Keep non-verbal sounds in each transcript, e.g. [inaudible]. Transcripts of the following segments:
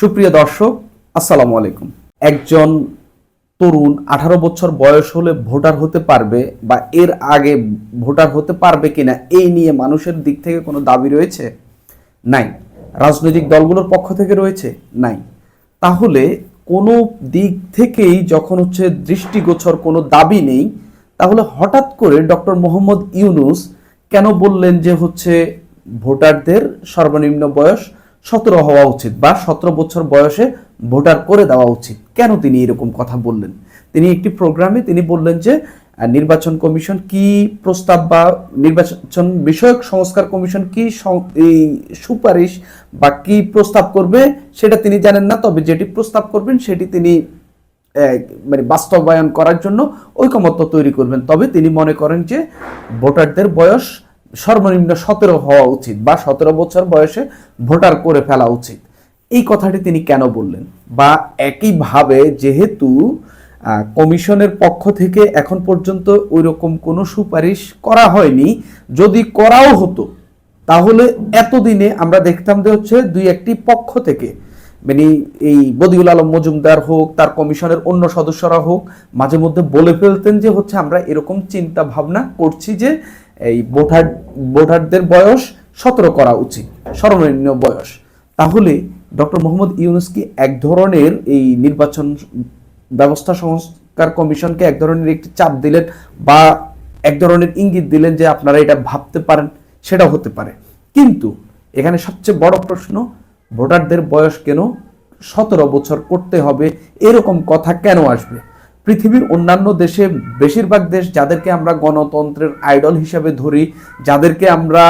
সুপ্রিয় দর্শক, আসসালামু আলাইকুম। একজন তরুণ আঠারো বছর বয়স হলে ভোটার হতে পারবে বা এর আগে ভোটার হতে পারবে কিনা, এই নিয়ে মানুষের দিক থেকে কোনো দাবি রয়েছে? নাই। রাজনৈতিক দলগুলোর পক্ষ থেকে রয়েছে? নাই। তাহলে কোনো দিক থেকেই যখন হচ্ছে দৃষ্টিগোচর কোনো দাবি নেই, তাহলে হঠাৎ করে ডক্টর মোহাম্মদ ইউনুস কেন বললেন যে হচ্ছে ভোটারদের সর্বনিম্ন বয়স সতেরো হওয়া উচিত বা সতেরো বছর বয়সে ভোটার করে দেওয়া উচিত। কেন তিনি এরকম কথা বললেন? তিনি একটি প্রোগ্রামে তিনি বললেন যে নির্বাচন কমিশন কি প্রস্তাব বা নির্বাচন বিষয়ক সংস্কার কমিশন কি সুপারিশ বা কি প্রস্তাব করবে সেটা তিনি জানেন না, তবে যেটি প্রস্তাব করবেন সেটি তিনি মানে বাস্তবায়ন করার জন্য ঐকমত্য তৈরি করবেন। তবে তিনি মনে করেন যে, ভোটারদের বয়স সর্বনিম্ন সতেরো হওয়া উচিত বা সতেরো বছর বয়সে ভোটার করে ফেলা উচিত। এই কথাটি তিনি কেন বললেন? বা একইভাবে যেহেতু কমিশনের পক্ষ থেকে এখন পর্যন্ত ওই রকম কোনো সুপারিশ করা হয়নি, যদি করাও হতো, তাহলে এতদিনে আমরা দেখতাম যে হচ্ছে দুই একটি পক্ষ থেকে মানে এই বদিউল আলম মজুমদার হোক, তার কমিশনের অন্য সদস্যরা হোক, মাঝে মধ্যে বলে ফেলতেন যে হচ্ছে আমরা এরকম চিন্তা ভাবনা করছি যে এই ভোটার, ভোটারদের বয়স সতেরো করা উচিত, সর্বনিম্ন বয়স। তাহলে ডক্টর মোহাম্মদ ইউনুস কি এক ধরনের এই নির্বাচন ব্যবস্থা সংস্কার কমিশনকে এক ধরনের একটি চাপ দিলেন বা এক ধরনের ইঙ্গিত দিলেন যে আপনারা এটা ভাবতে পারেন সেটা হতে পারে। কিন্তু এখানে সবচেয়ে বড় প্রশ্ন, ভোটারদের বয়স কেন সতেরো বছর করতে হবে, এরকম কথা কেন আসবে? পৃথিবীর অন্যান্য দেশে বেশিরভাগ দেশ যাদেরকে আমরা গণতন্ত্রের আইডল হিসাবে ধরি, যাদেরকে আমরা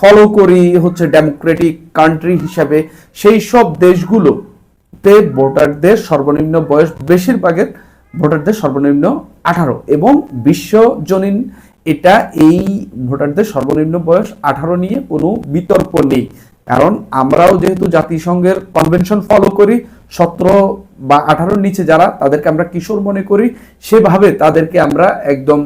ফলো করি হচ্ছে ডেমোক্রেটিক কান্ট্রি হিসাবে, সেই সব দেশগুলোতে ভোটারদের সর্বনিম্ন বয়স বেশিরভাগের ভোটারদের সর্বনিম্ন আঠারো এবং বিশ্বজনীন এটা এই ভোটারদের সর্বনিম্ন বয়স আঠারো নিয়ে কোনো বিতর্ক নেই। কারণ আমরাও যেহেতু জাতিসংঘের কনভেনশন ফলো করি সতেরো বা আঠারোর নিচে যারা, তাদেরকে আমরা কিশোর মনে করি। সেভাবে তাদেরকে আমরা একদম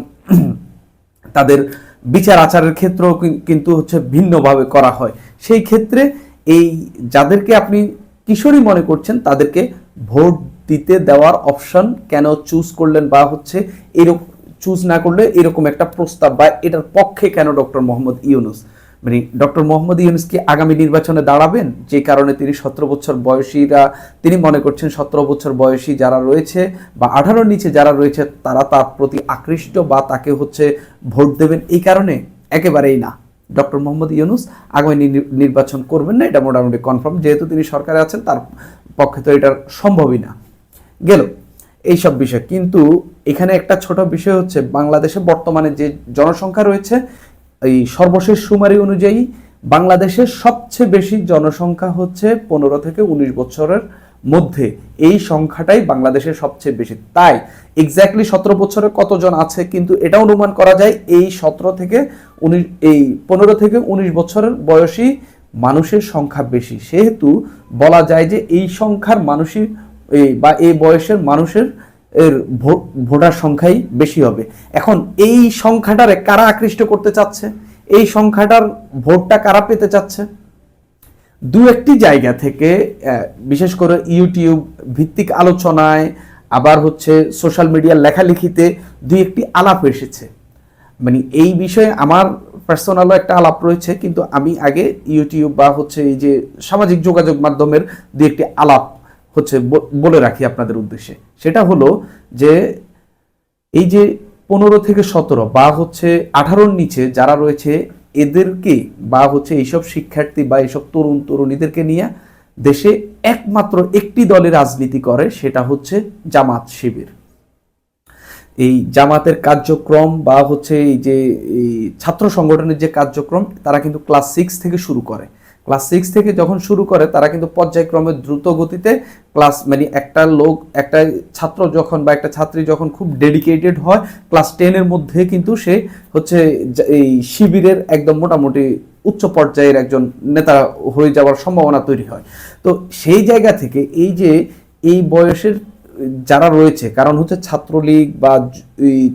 [clears throat] তাদের বিচার আচারের ক্ষেত্রেও কিন্তু হচ্ছে ভিন্নভাবে করা হয়। সেই ক্ষেত্রে এই যাদেরকে আপনি কিশোরী মনে করছেন, তাদেরকে ভোট দিতে দেওয়ার অপশন কেন চুজ করলেন বা হচ্ছে এরকম চুজ না করলে এরকম একটা প্রস্তাব বা এটার পক্ষে কেন ডক্টর মোহাম্মদ ইউনুস? মানে ডক্টর মোহাম্মদ ইউনুস কি আগামী নির্বাচনে দাঁড়াবেন, যে কারণে তিনি সতেরো বছর বয়সীরা, তিনি মনে করছেন সতেরো বছর বয়সী যারা রয়েছে বা আঠারোর নিচে যারা রয়েছে, তারা তার প্রতি আকৃষ্ট বা তাকে হচ্ছে ভোট দেবেন এই কারণে একেবারেই না। ডক্টর মোহাম্মদ ইউনুস আগামী নির্বাচন করবেন না, এটা মোটামুটি কনফার্ম যেহেতু তিনি সরকারে আছেন, তার পক্ষে তো এটা সম্ভবই না। গেল, এইসব বিষয়। কিন্তু এখানে একটা ছোট বিষয় হচ্ছে, বাংলাদেশে বর্তমানে যে জনসংখ্যা রয়েছে এই সর্বশেষ সুমারি অনুযায়ী বাংলাদেশের সবচেয়ে বেশি জনসংখ্যা হচ্ছে পনেরো থেকে উনিশ বছরের মধ্যে। এই সংখ্যাটাই বাংলাদেশের সবচেয়ে বেশি। তাই এক্স্যাক্টলি সতেরো বছরে কতজন আছে কিন্তু এটা অনুমান করা যায় এই সতেরো থেকে উনিশ, এই পনেরো থেকে উনিশ বছরের বয়সী মানুষের সংখ্যা বেশি। সেহেতু বলা যায় যে এই সংখ্যার মানুষই বা এই বয়সের মানুষের এর ভোটার সংখ্যাই বেশি হবে। এখন এই সংখ্যাটারে কারা আকৃষ্ট করতে চাচ্ছে? এই সংখ্যাটার ভোটটা কারা পেতে চাচ্ছে? দু একটি জায়গা থেকে বিশেষ করে ইউটিউব ভিত্তিক আলোচনায়, আবার হচ্ছে সোশ্যাল মিডিয়ার লেখালেখিতে দুই একটি আলাপ এসেছে। মানে এই বিষয়ে আমার পার্সোনালও একটা আলাপ রয়েছে, কিন্তু আমি আগে ইউটিউব বা হচ্ছে এই যে সামাজিক যোগাযোগ মাধ্যমের দুই একটি আলাপ হচ্ছে বলে রাখি আপনাদের উদ্দেশ্যে। সেটা হলো যে এই যে পনেরো থেকে সতেরো, বা হচ্ছে আঠারোর নিচে যারা রয়েছে, এদেরকে বা হচ্ছে এইসব শিক্ষার্থী বা এইসব তরুণ তরুণীদেরকে নিয়ে দেশে একমাত্র একটি দলে রাজনীতি করে, সেটা হচ্ছে জামাত শিবির। এই জামাতের কার্যক্রম বা হচ্ছে এই যে এই ছাত্র সংগঠনের যে কার্যক্রম, তারা কিন্তু ক্লাস সিক্স থেকে শুরু করে। ক্লাস সিক্স থেকে যখন শুরু করে, তারা কিন্তু পর্যায়ক্রমে দ্রুত গতিতে ক্লাস মানে একটা লোক, একটা ছাত্র যখন বা একটা ছাত্রী যখন খুব ডেডিকেটেড হয়, ক্লাস টেনের মধ্যে কিন্তু সে হচ্ছে এই শিবিরের একদম মোটামুটি উচ্চ পর্যায়ের একজন নেতা হয়ে যাওয়ার সম্ভাবনা তৈরি হয়। তো সেই জায়গা থেকে এই যে এই বয়সের যারা রয়েছে, কারণ হচ্ছে ছাত্রলীগ বা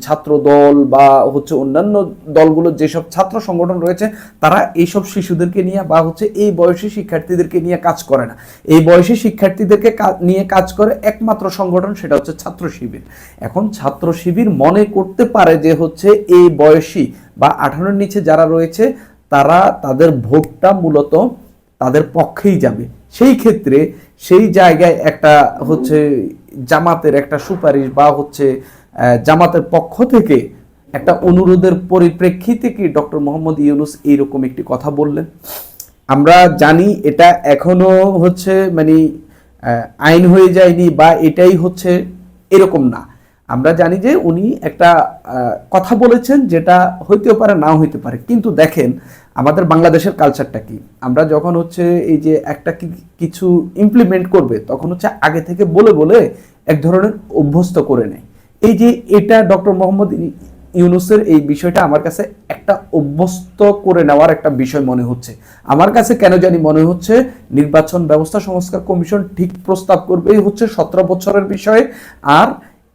ছাত্র দল বা হচ্ছে অন্যান্য দলগুলোর যেসব ছাত্র সংগঠন রয়েছে, তারা এইসব শিশুদেরকে নিয়ে বা হচ্ছে এই বয়সী শিক্ষার্থীদেরকে নিয়ে কাজ করে না। এই বয়সী শিক্ষার্থীদেরকে নিয়ে কাজ করে একমাত্র সংগঠন, সেটা হচ্ছে ছাত্র শিবির। এখন ছাত্র শিবির মনে করতে পারে যে হচ্ছে এই বয়সী বা আঠারোর নিচে যারা রয়েছে, তারা তাদের ভোটটা মূলত তাদের পক্ষেই যাবে। সেই ক্ষেত্রে সেই জায়গায় একটা হচ্ছে জামাতের একটা সুপারিশ বা হচ্ছে জামাতের পক্ষ থেকে একটা অনুরোধের পরিপ্রেক্ষিতে কি ডক্টর মোহাম্মদ ইউনুস এইরকম একটি কথা বললেন? আমরা জানি এটা এখনও হচ্ছে মানে আইন হয়ে যায়নি বা এটাই হচ্ছে এরকম না। আমরা জানি যে উনি একটা কথা বলেছেন যেটা হইতেও পারে, নাও হইতে পারে। কিন্তু দেখেন, আমাদের বাংলাদেশের কালচারটা কি? আমরা যখন হচ্ছে এই যে একটা কিছু ইমপ্লিমেন্ট করবে, তখন হচ্ছে আগে থেকে বলে বলে এক ধরনের অভ্যস্ত করে নেয়। এই যে এটা ডক্টর মোহাম্মদ ইউনুসের এই বিষয়টা আমার কাছে একটা অভ্যস্ত করে নেওয়ার একটা বিষয় মনে হচ্ছে। আমার কাছে কেন জানি মনে হচ্ছে, নির্বাচন ব্যবস্থা সংস্কার কমিশন ঠিক প্রস্তাব করবে, এই হচ্ছে সতেরো বছরের বিষয়ে। আর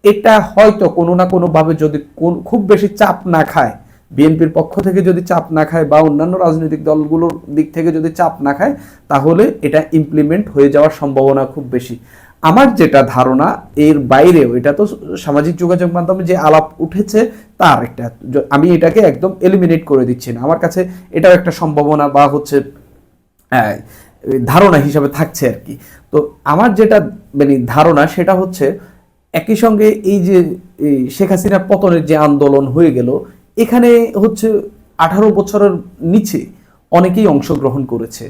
এটা হয়তো কোনো না কোনোভাবে যদি কোন- খুব বেশি চাপ না খায় বিএনপির পক্ষ থেকে যদি চাপ না খায় বা অন্যান্য রাজনৈতিক দলগুলোর দিক থেকে যদি চাপ না খায় তাহলে এটা ইমপ্লিমেন্ট হয়ে যাওয়ার সম্ভাবনা খুব বেশি। আমার যেটা ধারণা এর বাইরেও এটা তো সামাজিক যোগাযোগ মাধ্যমে যে আলাপ উঠেছে তার একটা আমি এটাকে একদম এলিমিনেট করে দিচ্ছি না। আমার কাছে এটাও একটা সম্ভাবনা বা হচ্ছে হ্যাঁ, ধারণা হিসাবে থাকছে আর কি। তো আমার যেটা মানে ধারণা সেটা হচ্ছে একই সঙ্গে এই যে শেখ হাসিনার পতনের যে আন্দোলন হয়ে গেল, এখানে হচ্ছে আঠারো বছরের নিচে অনেকেই অংশগ্রহণ করেছে।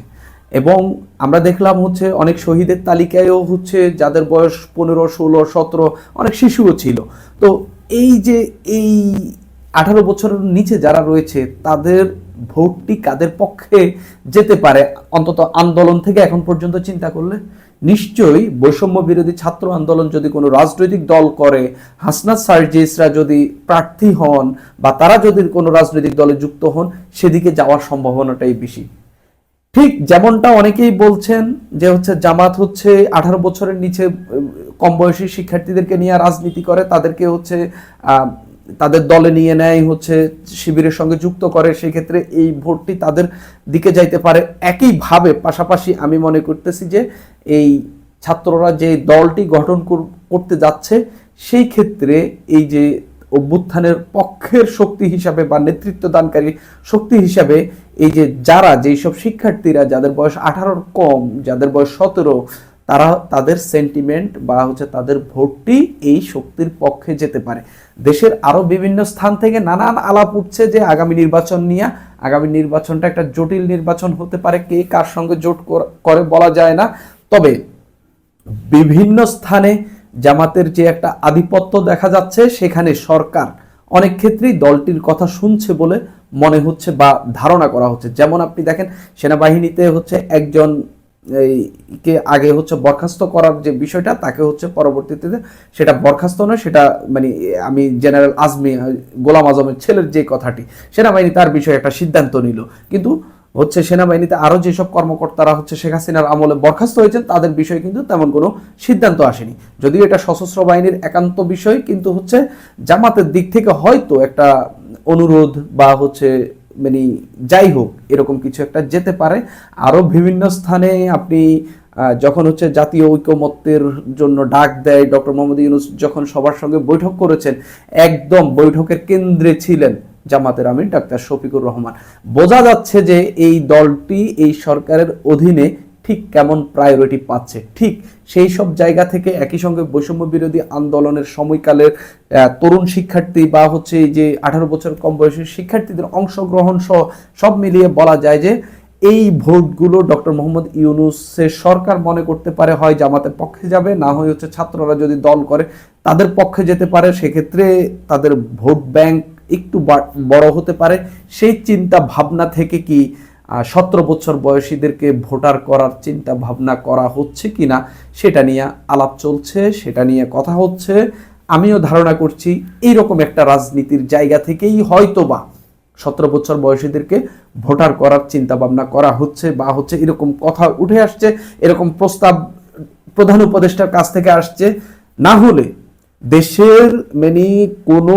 এবং আমরা দেখলাম হচ্ছে অনেক শহীদের তালিকায়ও হচ্ছে যাদের বয়স পনেরো, ষোলো, সতেরো, অনেক শিশুও ছিল। তো এই যে, এই আঠারো বছরের নিচে যারা রয়েছে, তাদের ভোটটি কাদের পক্ষে যেতে পারে? অন্তত আন্দোলন থেকে এখন পর্যন্ত চিন্তা করলে? নিশ্চয়ই বৈষম্য বিরোধী ছাত্র আন্দোলন যদি কোনো রাজনৈতিক দল করে, হাসনাত সার্জিসরা যদি প্রার্থী হন বা তারা যদি কোনো রাজনৈতিক দলে যুক্ত হন, সেদিকে যাওয়ার সম্ভাবনাটাই বেশি। ঠিক যেমনটা অনেকেই বলছেন যে হচ্ছে জামাত হচ্ছে আঠারো বছরের নিচে কম বয়সী শিক্ষার্থীদেরকে নিয়ে রাজনীতি করে, তাদেরকে হচ্ছে তাদের দলে নিয়ে নেয়, হচ্ছে শিবিরের সঙ্গে যুক্ত করে সেই ক্ষেত্রে এই ভোটটি তাদের দিকে যাইতে পারে। একইভাবে পাশাপাশি আমি মনে করতেছি যে এই ছাত্ররা যে দলটি গঠন করতে যাচ্ছে, সেই ক্ষেত্রে এই যে অভ্যুত্থানের পক্ষের শক্তি হিসাবে বা নেতৃত্ব দানকারী শক্তি হিসাবে এই যে যারা যেই সব শিক্ষার্থীরা, যাদের বয়স আঠারোর কম, যাদের বয়স সতেরো তারা তাদের সেন্টিমেন্ট বা হচ্ছে তাদের ভোটটি এই শক্তির পক্ষে যেতে পারে। দেশের আরও বিভিন্ন স্থান থেকে নানান আলাপ উঠছে যে আগামী নির্বাচন নিয়ে। আগামী নির্বাচনটা একটা জটিল নির্বাচন হতে পারে, কে কার সঙ্গে জোট করে বলা যায় না। তবে বিভিন্ন স্থানে জামাতের যে একটা আধিপত্য দেখা যাচ্ছে, সেখানে সরকার অনেক ক্ষেত্রেই দলটির কথা শুনছে বলে মনে হচ্ছে বা ধারণা করা হচ্ছে। যেমন আপনি দেখেন, সেনাবাহিনীতে হচ্ছে একজন কে আগে হচ্ছে বরখাস্ত করার যে বিষয়টা, তাকে হচ্ছে পরবর্তীতে সেটা বরখাস্ত নয়, সেটা মানে আমি জেনারেল আজমি, গোলাম আজমের ছেলের যে কথাটি, সেনাবাহিনী তার বিষয়ে একটা সিদ্ধান্ত নিল। কিন্তু হচ্ছে সেনাবাহিনীতে আরও যেসব কর্মকর্তারা হচ্ছে শেখ হাসিনার আমলে বরখাস্ত হয়েছেন, তাদের বিষয়ে কিন্তু তেমন কোনো সিদ্ধান্ত আসেনি। যদিও এটা সশস্ত্র বাহিনীর একান্ত বিষয়, কিন্তু হচ্ছে জামাতের দিক থেকে হয়তো একটা অনুরোধ বা হচ্ছে মানে যাই হোক, এরকম কিছু একটা যেতে পারে। আরও বিভিন্ন স্থানে আপনি যখন হচ্ছে জাতীয় ঐক্যমত্যের জন্য ডাক দেয় ডক্টর মোহাম্মদ ইউনুস, যখন সবার সঙ্গে বৈঠক করেছেন, একদম বৈঠকের কেন্দ্রে ছিলেন জামাতের আমির ডাক্তার শফিকুর রহমান। বোঝা যাচ্ছে যে এই দলটি এই সরকারের অধীনে ঠিক কেমন প্রায়োরিটি পাচ্ছে? ঠিক সেই সব জায়গা থেকে একই সঙ্গে বৈষম্য বিরোধী আন্দোলনের সময়কালের তরুণ শিক্ষার্থী বা হচ্ছে যে আঠারো বছর কম বয়সী শিক্ষার্থীদের অংশগ্রহণ সহ সব মিলিয়ে বলা যায় যে এই ভোটগুলো ডক্টর মোহাম্মদ ইউনুসের সরকার মনে করতে পারে হয় জামাতের পক্ষে যাবে, না হয় হচ্ছে ছাত্ররা যদি দল করে তাদের পক্ষে যেতে পারে। সেক্ষেত্রে তাদের ভোট ব্যাংক একটু বড় হতে পারে। সেই চিন্তা ভাবনা থেকে কি সতেরো বছর বয়সীদেরকে ভোটার করার চিন্তা ভাবনা করা হচ্ছে কি না, সেটা নিয়ে আলাপ চলছে, সেটা নিয়ে কথা হচ্ছে। আমিও ধারণা করছি এইরকম একটা রাজনীতির জায়গা থেকেই হয়তোবা সতেরো বছর বয়সীদেরকে ভোটার করার চিন্তা ভাবনা করা হচ্ছে বা হচ্ছে এরকম কথা উঠে আসছে, এরকম প্রস্তাব প্রধান উপদেষ্টার কাছ থেকে আসছে। না হলে দেশের মানে কোনো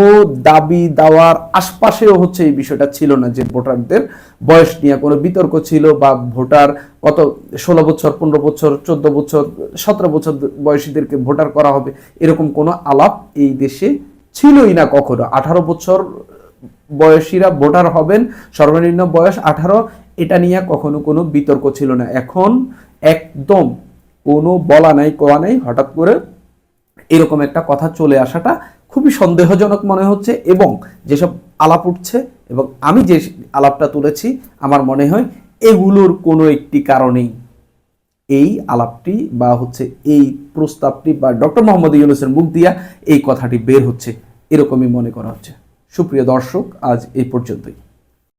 দাবি দেওয়ার আশপাশেও হচ্ছে এই বিষয়টা ছিল না যে ভোটারদের বয়স নিয়ে কোনো বিতর্ক ছিল বা ভোটার কত ষোলো বছর, পনেরো বছর, চোদ্দ বছর, সতেরো বছর বয়সীদেরকে ভোটার করা হবে, এরকম কোনো আলাপ এই দেশে ছিলই না কখনো। আঠারো বছর বয়সীরা ভোটার হবেন, সর্বনিম্ন বয়স আঠারো, এটা নিয়ে কখনো কোনো বিতর্ক ছিল না। এখন একদম কোনো বলা নাই, কোয়া নাই, হঠাৎ করে এরকম একটা কথা চলে আসাটা খুবই সন্দেহজনক মনে হচ্ছে এবং যেসব আলাপ উঠছে এবং আমি যে আলাপটা তুলেছি, আমার মনে হয় এগুলোর কোনো একটি কারণেই এই আলাপটি বা হচ্ছে এই প্রস্তাবটি বা ডক্টর মোহাম্মদ ইউনুসের মুখ দিয়া এই কথাটি বের হচ্ছে, এরকমই মনে করা হচ্ছে। সুপ্রিয় দর্শক, আজ এই পর্যন্তই।